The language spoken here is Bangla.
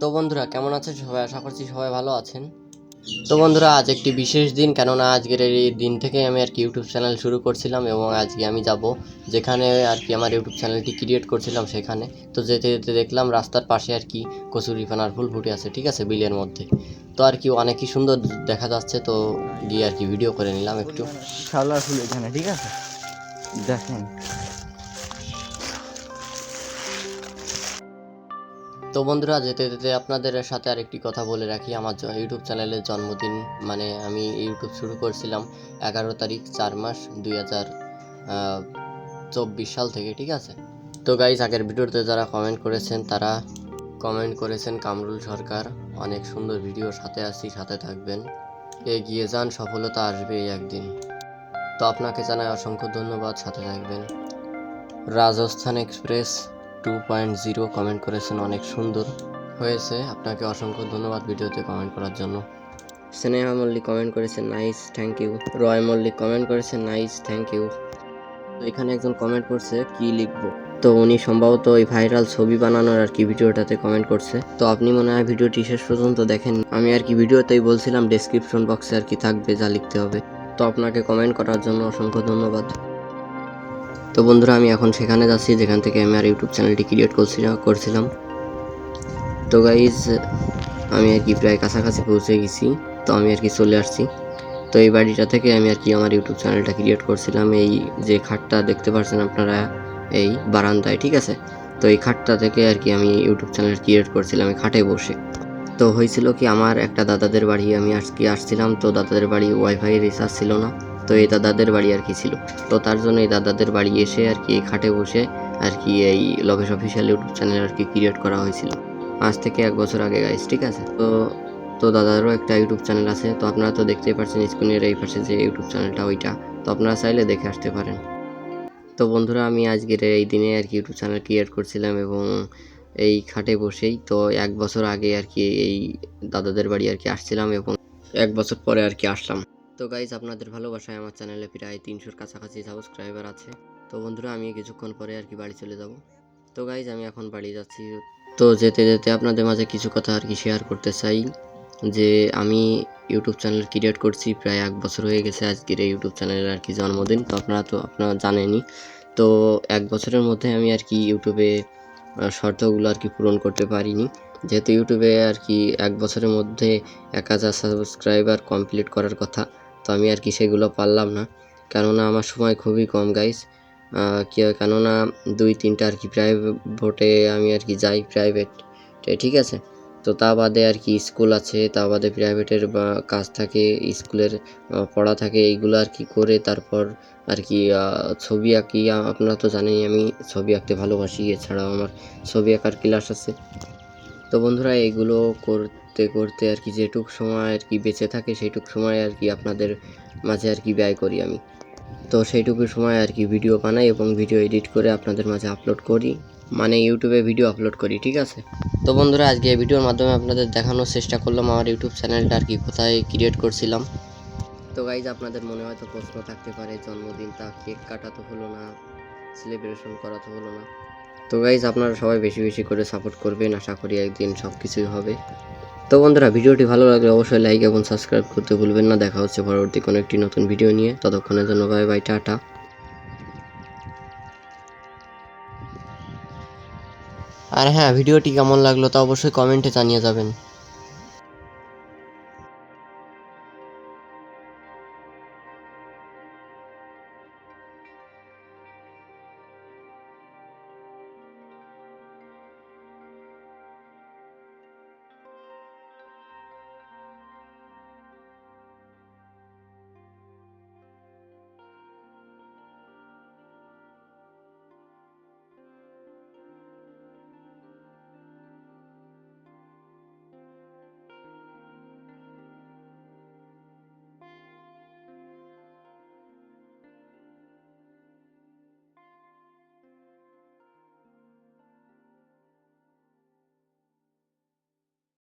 তো বন্ধুরা, কেমন আছেন সবাই? আশা করছি সবাই ভালো আছেন। তো বন্ধুরা, আজ একটি বিশেষ দিন, কেননা আজকের এই দিন থেকে আমি আর কি ইউটিউব চ্যানেল শুরু করছিলাম এবং আজকে আমি যাব যেখানে আর কি আমার ইউটিউব চ্যানেলটি ক্রিয়েট করছিলাম সেখানে। তো যেতে যেতে দেখলাম রাস্তার পাশে আর কি কচুরি ফানার ফুল ফুটে আছে, ঠিক আছে, বিলের মধ্যে। তো আর কি অনেকই সুন্দর দেখা যাচ্ছে, তো গিয়ে আর কি ভিডিও করে নিলাম একটু। ঠিক আছে? দেখেন। তো বন্ধুরা, যেতে যেতে আপনাদের সাথে আরেকটি কথা বলে রাখি। আমার ইউটিউব চ্যানেলের জন্মদিন মানে আমি ইউটিউব শুরু করছিলাম এগারো তারিখ চার মাস দুই হাজার চব্বিশ সাল থেকে, ঠিক আছে? তো গাইজ আগের ভিডিওতে যারা কমেন্ট করেছেন, তারা কমেন্ট করেছেন, কামরুল সরকার, অনেক সুন্দর ভিডিও সাথে আছি, সাথে থাকবেন। এগিয়ে যান, সফলতা আসবে এই একদিন। তো আপনাকে জানাই অসংখ্য ধন্যবাদ, সাথে থাকবেন। Rajasthan express two point zero comment করেছেন, অনেক সুন্দর হয়েছে। আপনাকে অসংখ্য ধন্যবাদ ভিডিওতে কমেন্ট করার জন্য। স্নেহা মল্লিক কমেন্ট করেছেন nice thank you Roy Mallick comment করেছেন নাইস থ্যাংক ইউ তো এখানে একজন কমেন্ট করছে, কি লিখব? তো উনি সম্ভবত ওই ভাইরাল ছবি বানানোর আর কি ভিডিওটাতে কমেন্ট করছে। তো আপনি মনে হয় ভিডিওটি শেষ পর্যন্ত দেখেন। আমি আর কি ভিডিওতেই বলছিলাম ডেসক্রিপশন বক্সে আর কি থাকবে, যা লিখতে হবে। তো আপনাকে কমেন্ট করার জন্য অসংখ্য ধন্যবাদ। তো বন্ধুরা, আমি এখন সেখানে যাচ্ছি, যেখান থেকে আমি আর ইউটিউব চ্যানেলটি ক্রিয়েট করছিলাম করছিলাম। তো গাইজ আমি আর কি প্রায় কাছাকাছি পৌঁছে গেছি, তো আমি আর কি চলে আসছি। তো এই বাড়িটা থেকে আমি আর কি আমার ইউটিউব চ্যানেলটা ক্রিয়েট করছিলাম। এই যে খাটটা দেখতে পাচ্ছেন আপনারা, এই বারান্দায়, ঠিক আছে? তো এই খাটটা থেকে আর কি আমি ইউটিউব চ্যানেল ক্রিয়েট করছিলাম, এই খাটে বসে। তো হয়েছিল কি, আমার একটা দাদাদের বাড়ি আমি আজকে আসছিলাম, তো দাদাদের বাড়ি ওয়াইফাই রিচার্জ ছিল না। তো এই দাদাদের বাড়ি আর কি ছিল। তো তার জন্য এই দাদাদের বাড়ি এসে আর কি এই খাটে বসে আর কি এই লকেশ অফিসিয়াল ইউটিউব চ্যানেল আর কি ক্রিয়েট করা হয়েছিল। আজ থেকে এক বছর আগে গাইস ঠিক আছে? তো তো দাদারও একটা ইউটিউব চ্যানেল আছে। তো আপনারা তো দেখতেই পাচ্ছেন স্ক্রিনের এই পাশে যে ইউটিউব চ্যানেলটা ওইটা। তো আপনারা চাইলে দেখে আসতে পারেন। তো বন্ধুরা, আমি আজকের এই দিনে আর কি ইউটিউব চ্যানেল ক্রিয়েট করছিলাম এবং এই খাটে বসেই তো এক বছর আগে আর কি এই দাদাদের বাড়ি আর কি আসছিলাম এবং এক বছর পরে আর কি আসলাম। তো গাইজ আপনাদের ভালোবাসায় আমার চ্যানেলে প্রায় তিনশোর কাছাকাছি সাবস্ক্রাইবার আছে। তো বন্ধুরা, আমি কিছুক্ষণ পরে আর কি বাড়ি চলে যাব। তো গাইজ আমি এখন বাড়ি যাচ্ছি। তো যেতে যেতে আপনাদের মাঝে কিছু কথা আর কি শেয়ার করতে চাই। যে আমি ইউটিউব চ্যানেল ক্রিয়েট করছি, প্রায় এক বছর হয়ে গেছে আজকের এই ইউটিউব চ্যানেলের আর কি জন্মদিন। তো আপনারা তো, আপনারা জানেনই। তো এক বছরের মধ্যে আমি আর কি ইউটিউবে শর্তগুলো আর কি পূরণ করতে পারিনি। যেহেতু ইউটিউবে আর কি এক বছরের মধ্যে এক হাজার সাবস্ক্রাইবার কমপ্লিট করার কথা। তো আমি আর কি সেগুলো পারলাম না। কেননা আমার সময় খুবই কম গাইস কেননা দুই, তিনটা আর কি প্রাইভেটে আমি আর কি যাই প্রাইভেট ঠিক আছে? তো তা বাদে আর কি স্কুল আছে, তা বাদে প্রাইভেটের কাজ থাকে স্কুলের পড়া থাকে, এইগুলো আর কি করে তারপর আর কি ছবি আঁকি। আপনারা তো জানেনই, আমি ছবি আঁকতে ভালোবাসি, এছাড়াও আমার ছবি আঁকার ক্লাস আছে। তো বন্ধুরা এগুলো করতে করতে আর কি যেটুক সময় আর কি বেঁচে থাকে, সেইটুক সময় আর কি আপনাদের মাঝে আর কি ব্যয় করি আমি। তো সেইটুকু সময় আর কি ভিডিও বানাই এবং ভিডিও এডিট করে আপনাদের মাঝে আপলোড করি। মানে ইউটিউবে ভিডিও আপলোড করি, ঠিক আছে? তো বন্ধুরা, আজকে এই ভিডিওর মাধ্যমে আপনাদের দেখানোর চেষ্টা করলাম আমার ইউটিউব চ্যানেলটা আর কি কোথায় ক্রিয়েট করছিলাম। তো গাইজ আপনাদের মনে হয়তো প্রশ্ন থাকতে পারে, জন্মদিন তা কেক কাটা তো হলো না সেলিব্রেশন করা তো হলো না। তো গাইজ আপনারা সবাই বেশি বেশি করে সাপোর্ট করবেন, আশা করি একদিন সব কিছুই হবে। তো বন্ধুরা, ভিডিওটি ভালো লাগলে অবশ্যই লাইক এবং সাবস্ক্রাইব করতে ভুলবেন না। দেখা হচ্ছে পরবর্তী কোনো একটি নতুন ভিডিও নিয়ে। ততক্ষণের জন্য বাই বাই টাটা। আর হ্যাঁ ভিডিওটি কেমন লাগল তা অবশ্যই কমেন্টে জানিয়ে যাবেন।